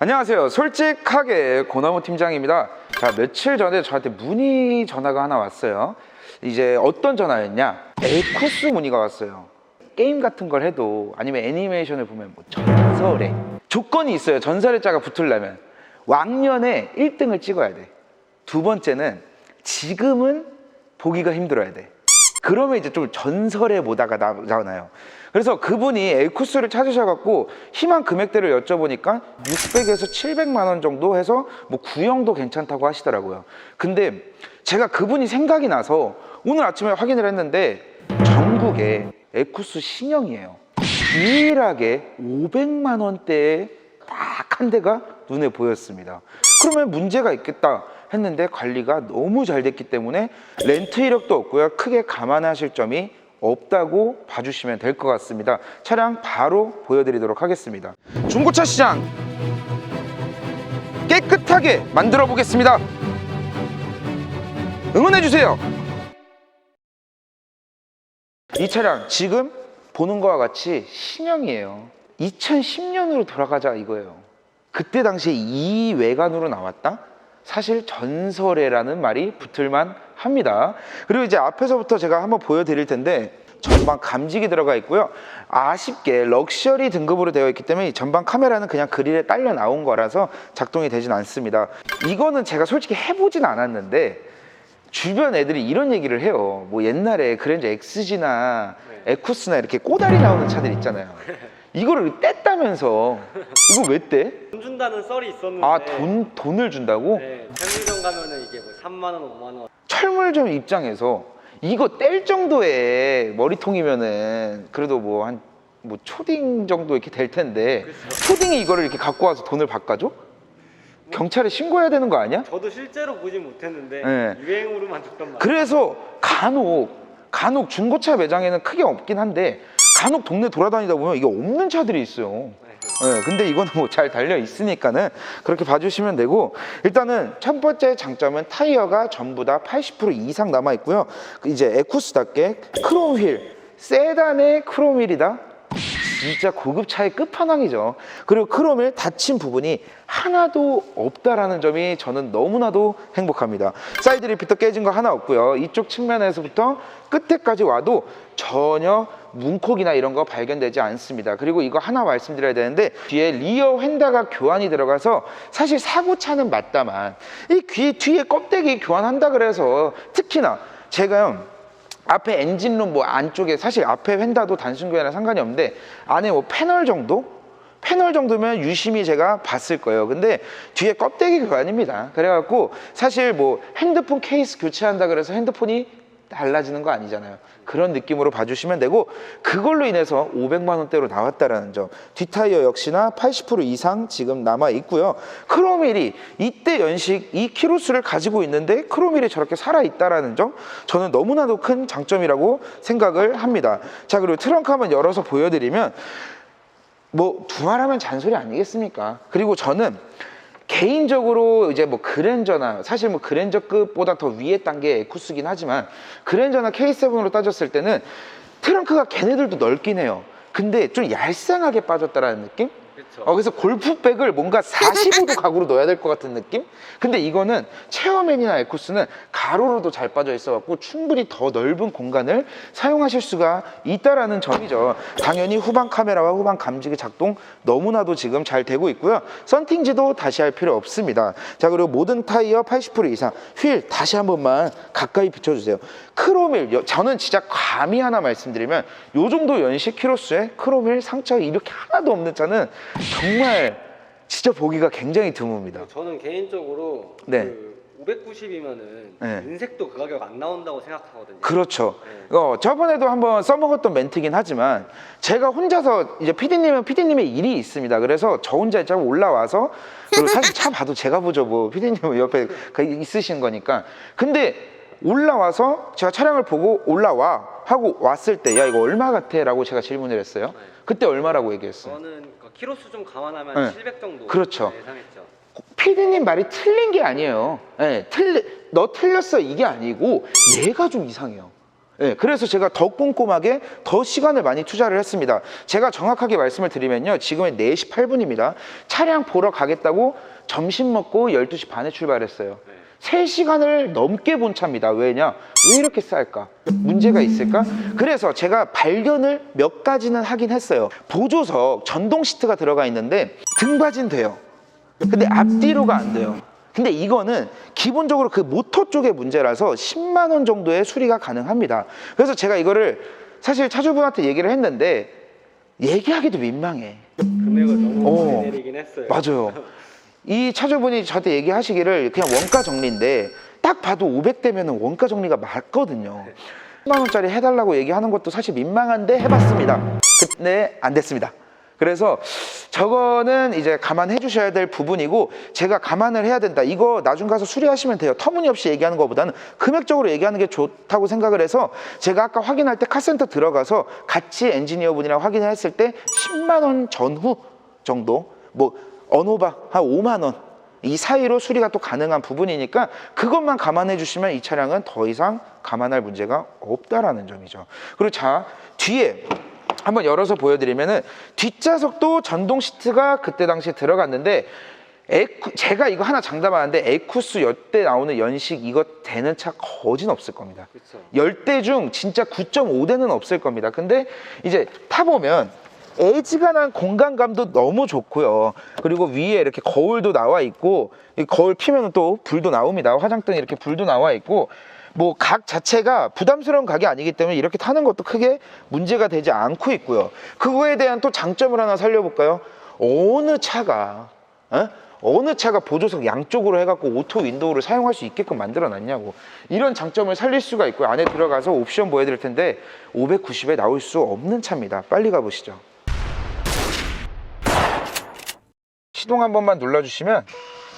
안녕하세요. 솔직하게 고나무 팀장입니다. 자, 며칠 전에 저한테 문의 전화가 하나 왔어요. 이제 어떤 전화였냐? 에쿠스 문의가 왔어요. 게임 같은 걸 해도 아니면 애니메이션을 보면 뭐 전설에 조건이 있어요. 전설의 자가 붙으려면 왕년에 1등을 찍어야 돼. 두 번째는 지금은 보기가 힘들어야 돼. 그러면 이제 좀 전설에 보다가 나오나요. 그래서 그분이 에쿠스를 찾으셔갖고 희망 금액대를 여쭤보니까 600에서 700만 원 정도 해서 뭐 구형도 괜찮다고 하시더라고요. 근데 제가 그분이 생각이 나서 오늘 아침에 확인을 했는데 전국에 에쿠스 신형이에요. 유일하게 500만 원대에 딱 한 대가 눈에 보였습니다. 그러면 문제가 있겠다 했는데 관리가 너무 잘 됐기 때문에 렌트 이력도 없고요. 크게 감안하실 점이 없다고 봐주시면 될 것 같습니다. 차량 바로 보여드리도록 하겠습니다. 중고차 시장 깨끗하게 만들어 보겠습니다. 응원해 주세요. 이 차량 지금 보는 거와 같이 신형이에요. 2010년으로 돌아가자 이거예요. 그때 당시에 이 외관으로 나왔다? 사실 전설이라는 말이 붙을만 합니다. 그리고 이제 앞에서부터 제가 한번 보여드릴 텐데 전방 감지기 들어가 있고요. 아쉽게 럭셔리 등급으로 되어 있기 때문에 이 전방 카메라는 그냥 그릴에 딸려 나온 거라서 작동이 되진 않습니다. 이거는 제가 솔직히 해보진 않았는데 주변 애들이 이런 얘기를 해요. 뭐 옛날에 그랜저 XG나 에쿠스나 이렇게 꼬다리 나오는 차들 있잖아요. 이거를 뗐다면서 이거 왜 떼? 돈 준다는 썰이 있었는데 아 돈 돈을 준다고? 네, 편의점 가면은 이게 뭐 3만 원, 5만 원 철물점 입장에서 이거 뗄 정도의 머리통이면은 그래도 뭐 한 뭐 초딩 정도 이렇게 될 텐데 초딩이 이거를 이렇게 갖고 와서 돈을 바꿔줘? 경찰에 신고해야 되는 거 아니야? 저도 실제로 보진 못했는데 네. 유행으로만 줬던 말 그래서 간혹 간혹 중고차 매장에는 크게 없긴 한데 간혹 동네 돌아다니다 보면 이게 없는 차들이 있어요. 네, 근데 이거는 뭐 잘 달려 있으니까는 그렇게 봐주시면 되고 일단은 첫 번째 장점은 타이어가 전부 다 80% 이상 남아 있고요. 이제 에쿠스답게 크롬 휠, 세단의 크롬 휠이다. 진짜 고급 차의 끝판왕이죠. 그리고 크롬을 닫힌 부분이 하나도 없다라는 점이 저는 너무나도 행복합니다. 사이드 리피터 깨진 거 하나 없고요. 이쪽 측면에서부터 끝에까지 와도 전혀 문콕이나 이런 거 발견되지 않습니다. 그리고 이거 하나 말씀드려야 되는데 뒤에 리어 휀다가 교환이 들어가서 사실 사고 차는 맞다만 이 귀 뒤에 껍데기 교환한다 그래서 특히나 제가요 앞에 엔진룸 뭐 안쪽에 사실 앞에 휀다도 단순 교환이랑 상관이 없는데 안에 뭐 패널 정도? 패널 정도면 유심히 제가 봤을 거예요. 근데 뒤에 껍데기 교환입니다. 그래갖고 사실 뭐 핸드폰 케이스 교체한다 그래서 핸드폰이 달라지는 거 아니잖아요. 그런 느낌으로 봐주시면 되고 그걸로 인해서 500만 원대로 나왔다라는 점. 뒷타이어 역시나 80% 이상 지금 남아 있고요. 크로밀이 이때 연식 이 키로수를 가지고 있는데 크로밀이 저렇게 살아 있다라는 점 저는 너무나도 큰 장점이라고 생각을 합니다. 자 그리고 트렁크 한번 열어서 보여드리면 뭐 두말하면 잔소리 아니겠습니까? 그리고 저는 개인적으로 이제 뭐 그랜저나 사실 뭐 그랜저급보다 더 위에 단계 에쿠스긴 하지만 그랜저나 K7으로 따졌을 때는 트렁크가 걔네들도 넓긴 해요. 근데 좀 얄쌍하게 빠졌다라는 느낌? 그렇죠. 어, 그래서 골프백을 뭔가 45도 각으로 넣어야 될 것 같은 느낌? 근데 이거는 체어맨이나 에쿠스는 가로로도 잘 빠져 있어갖고 충분히 더 넓은 공간을 사용하실 수가 있다라는 점이죠. 당연히 후방 카메라와 후방 감지기 작동 너무나도 지금 잘 되고 있고요. 썬팅지도 다시 할 필요 없습니다. 자, 그리고 모든 타이어 80% 이상 휠 다시 한 번만 가까이 비춰주세요. 크롬일, 여- 저는 진짜 감히 하나 말씀드리면 요 정도 연식 키로수에 크롬일 상처가 이렇게 하나도 없는 차는 정말 진짜 보기가 굉장히 드뭅니다. 저는 개인적으로 네. 그 590이면은 네. 은색도 그 가격 안 나온다고 생각하거든요. 그렇죠. 네. 어, 저번에도 한번 써먹었던 멘트긴 하지만 제가 혼자서 이제 PD님은 PD님의 일이 있습니다. 그래서 저 혼자 좀 올라와서 그리고 사실 차 봐도 제가 보죠. 뭐 PD님은 옆에 가- 있으신 거니까. 근데 올라와서 제가 차량을 보고 올라와 하고 왔을 때 야 이거 얼마 같아? 라고 제가 질문을 했어요. 그때 얼마라고 얘기했어요? 저는 그 키로수 좀 감안하면 네. 700 정도 그렇죠. 예상했죠. 피디님 말이 틀린 게 아니에요. 예, 틀리, 너 틀렸어 이게 아니고 얘가 좀 이상해요. 네, 그래서 제가 더 꼼꼼하게 더 시간을 많이 투자를 했습니다. 제가 정확하게 말씀을 드리면요. 지금은 4시 8분입니다. 차량 보러 가겠다고 점심 먹고 12시 반에 출발했어요. 네. 3시간을 넘게 본 차입니다. 왜냐? 왜 이렇게 쌀까? 문제가 있을까? 그래서 제가 발견을 몇 가지는 하긴 했어요. 보조석 전동 시트가 들어가 있는데 등받이는 돼요. 근데 앞뒤로가 안 돼요. 근데 이거는 기본적으로 그 모터 쪽의 문제라서 10만 원 정도의 수리가 가능합니다. 그래서 제가 이거를 사실 차주분한테 얘기를 했는데 얘기하기도 민망해. 금액을 너무 어. 많이 내리긴 했어요. 맞아요. 이 차주분이 저한테 얘기하시기를 그냥 원가 정리인데 딱 봐도 500대면 원가 정리가 맞거든요. 10만 원짜리 해달라고 얘기하는 것도 사실 민망한데 해봤습니다. 근데 안 됐습니다. 그래서 저거는 이제 감안해 주셔야 될 부분이고 제가 감안을 해야 된다. 이거 나중 가서 수리하시면 돼요. 터무니없이 얘기하는 것보다는 금액적으로 얘기하는 게 좋다고 생각을 해서 제가 아까 확인할 때 카센터 들어가서 같이 엔지니어 분이랑 확인을 했을 때 10만 원 전후 정도 뭐 언오바 한 5만 원 이 사이로 수리가 또 가능한 부분이니까 그것만 감안해 주시면 이 차량은 더 이상 감안할 문제가 없다라는 점이죠. 그리고 자 뒤에 한번 열어서 보여드리면은 뒷좌석도 전동 시트가 그때 당시에 들어갔는데 에쿠, 제가 이거 하나 장담하는데 에쿠스 여대 나오는 연식 이거 되는 차 거진 없을 겁니다. 그렇죠. 10대 중 진짜 9.5대는 없을 겁니다. 근데 이제 타보면 애지간한 공간감도 너무 좋고요. 그리고 위에 이렇게 거울도 나와 있고 이 거울 피면 또 불도 나옵니다. 화장등이 이렇게 불도 나와 있고 뭐 각 자체가 부담스러운 각이 아니기 때문에 이렇게 타는 것도 크게 문제가 되지 않고 있고요. 그거에 대한 또 장점을 하나 살려볼까요? 어느 차가 어? 어느 차가 보조석 양쪽으로 해갖고 오토 윈도우를 사용할 수 있게끔 만들어 놨냐고 이런 장점을 살릴 수가 있고요 안에 들어가서 옵션 보여드릴 텐데 590에 나올 수 없는 차입니다 빨리 가보시죠 시동 한 번만 눌러주시면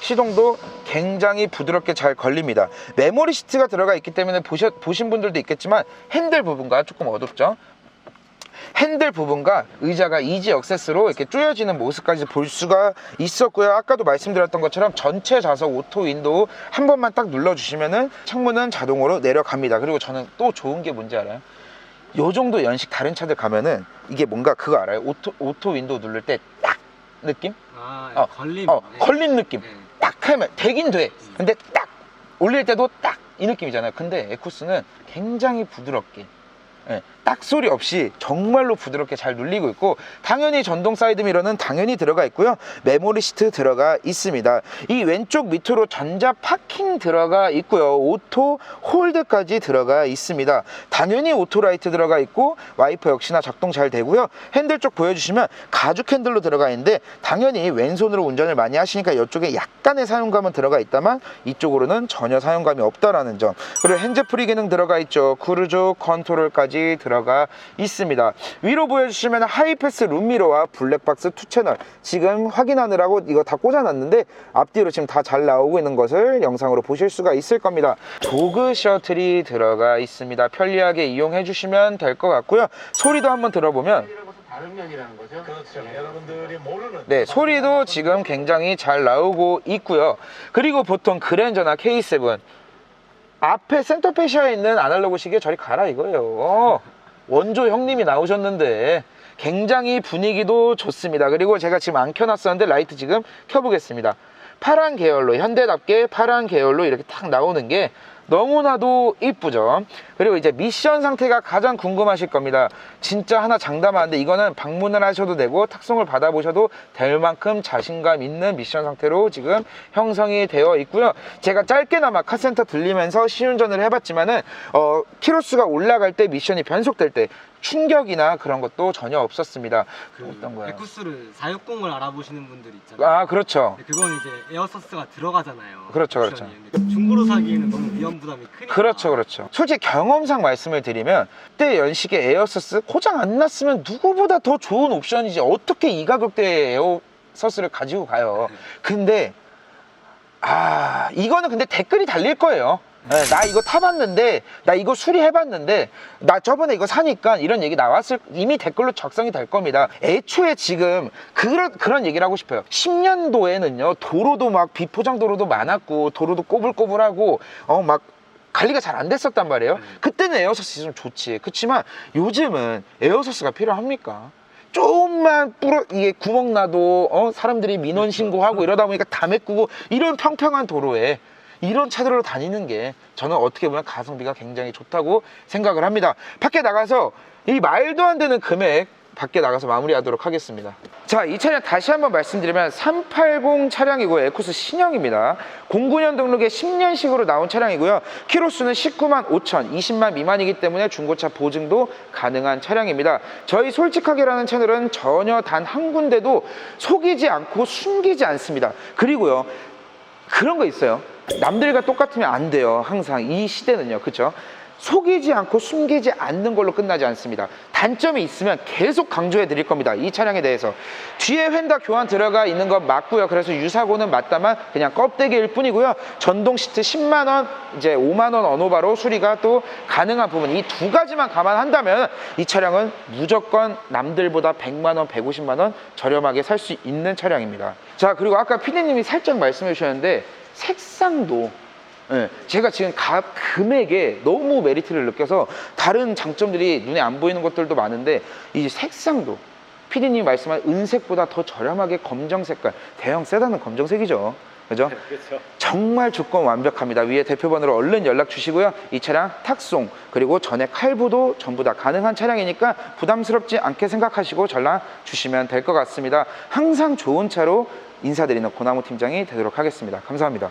시동도 굉장히 부드럽게 잘 걸립니다 메모리 시트가 들어가 있기 때문에 보셔, 보신 분들도 있겠지만 핸들 부분과 조금 어둡죠 핸들 부분과 의자가 이지 억세스로 이렇게 조여지는 모습까지 볼 수가 있었고요. 아까도 말씀드렸던 것처럼 전체 좌석 오토 윈도우 한 번만 딱 눌러주시면은 창문은 자동으로 내려갑니다. 그리고 저는 또 좋은 게 뭔지 알아요? 요 정도 연식 다른 차들 가면은 이게 뭔가 그거 알아요? 오토, 오토 윈도우 누를 때 딱 느낌? 아, 어, 걸림. 어, 네. 걸린 느낌. 네. 딱 하면 되긴 돼. 근데 딱 올릴 때도 딱 이 느낌이잖아요. 근데 에쿠스는 굉장히 부드럽게 예, 딱 소리 없이 정말로 부드럽게 잘 눌리고 있고 당연히 전동 사이드 미러는 당연히 들어가 있고요. 메모리 시트 들어가 있습니다. 이 왼쪽 밑으로 전자 파킹 들어가 있고요. 오토 홀드까지 들어가 있습니다. 당연히 오토 라이트 들어가 있고 와이퍼 역시나 작동 잘 되고요. 핸들 쪽 보여주시면 가죽 핸들로 들어가 있는데 당연히 왼손으로 운전을 많이 하시니까 이쪽에 약간의 사용감은 들어가 있다만 이쪽으로는 전혀 사용감이 없다라는 점. 그리고 핸즈프리 기능 들어가 있죠. 크루즈 컨트롤까지 들어가 있습니다 위로 보여주시면 하이패스 룸미러와 블랙박스 투 채널 지금 확인하느라고 이거 다 꽂아놨는데 앞뒤로 지금 다 잘 나오고 있는 것을 영상으로 보실 수가 있을 겁니다 도그 셔틀이 들어가 있습니다 편리하게 이용해 주시면 될 것 같고요 소리도 한번 들어보면 다른 면이라는 거죠. 그렇죠. 여러분들이 모르는. 네, 소리도 지금 굉장히 잘 나오고 있고요. 그리고 보통 그랜저나 K7 앞에 센터페시아에 있는 아날로그 시계 저리 가라 이거예요. 원조 형님이 나오셨는데 굉장히 분위기도 좋습니다. 그리고 제가 지금 안 켜놨었는데 라이트 지금 켜보겠습니다. 파란 계열로 현대답게 파란 계열로 이렇게 탁 나오는 게 너무나도 이쁘죠. 그리고 이제 미션 상태가 가장 궁금하실 겁니다. 진짜 하나 장담하는데 이거는 방문을 하셔도 되고 탁송을 받아보셔도 될 만큼 자신감 있는 미션 상태로 지금 형성이 되어 있고요. 제가 짧게나마 카센터 들리면서 시운전을 해봤지만은 어, 키로수가 올라갈 때 미션이 변속될 때 충격이나 그런 것도 전혀 없었습니다. 그 어떤 거요? 에쿠스를 460을 알아보시는 분들 있잖아요. 아 그렇죠. 근데 그건 이제 에어서스가 들어가잖아요. 그렇죠, 그렇죠. 옵션이. 근데 중고로 사기에는 너무 위험 부담이 크니까. 그렇죠, 그렇죠. 솔직히 경험상 말씀을 드리면 그때 연식에 에어서스 고장 안 났으면 누구보다 더 좋은 옵션이지 어떻게 이 가격대에 에어서스를 가지고 가요. 근데 아 이거는 근데 댓글이 달릴 거예요. 네, 나 이거 타봤는데 나 이거 수리해봤는데 나 저번에 이거 사니까 이런 얘기 나왔을 이미 댓글로 작성이 될 겁니다 애초에 지금 그런 그런 얘기를 하고 싶어요 10년도에는요 도로도 막 비포장 도로도 많았고 도로도 꼬불꼬불하고 어막 관리가 잘 안 됐었단 말이에요. 네. 그때는 에어서스 좀 좋지. 그렇지만 요즘은 에어서스가 필요합니까? 조금만 뿌러 이게 구멍 나도 어 사람들이 민원 신고하고 이러다 보니까 다 메꾸고 이런 평평한 도로에 이런 차들로 다니는 게 저는 어떻게 보면 가성비가 굉장히 좋다고 생각을 합니다. 밖에 나가서 이 말도 안 되는 금액 밖에 나가서 마무리하도록 하겠습니다. 자, 이 차량 다시 한번 말씀드리면 380 차량이고 에코스 신형입니다. 09년 등록에 10년식으로 나온 차량이고요. 키로수는 19만 5천, 20만 미만이기 때문에 중고차 보증도 가능한 차량입니다. 저희 솔직하게라는 채널은 전혀 단 한 군데도 속이지 않고 숨기지 않습니다. 그리고요. 그런 거 있어요. 남들과 똑같으면 안 돼요. 항상 이 시대는요. 그렇죠? 속이지 않고 숨기지 않는 걸로 끝나지 않습니다. 단점이 있으면 계속 강조해 드릴 겁니다. 이 차량에 대해서. 뒤에 휀다 교환 들어가 있는 건 맞고요. 그래서 유사고는 맞다만 그냥 껍데기일 뿐이고요. 전동 시트 10만 원, 이제 5만 원 언오바로 수리가 또 가능한 부분. 이 두 가지만 감안한다면 이 차량은 무조건 남들보다 100만 원, 150만 원 저렴하게 살 수 있는 차량입니다. 자, 그리고 아까 피디님이 살짝 말씀해 주셨는데 색상도 예, 제가 지금 가, 금액에 너무 메리트를 느껴서 다른 장점들이 눈에 안 보이는 것들도 많은데 이 색상도 피디님이 말씀한 은색보다 더 저렴하게 검정 색깔 대형 세단은 검정색이죠 그죠? 그렇죠. 정말 조건 완벽합니다. 위에 대표번호로 얼른 연락 주시고요. 이 차량 탁송 그리고 전액 할부도 전부 다 가능한 차량이니까 부담스럽지 않게 생각하시고 전화 주시면 될 것 같습니다. 항상 좋은 차로 인사드리는 고나무 팀장이 되도록 하겠습니다. 감사합니다.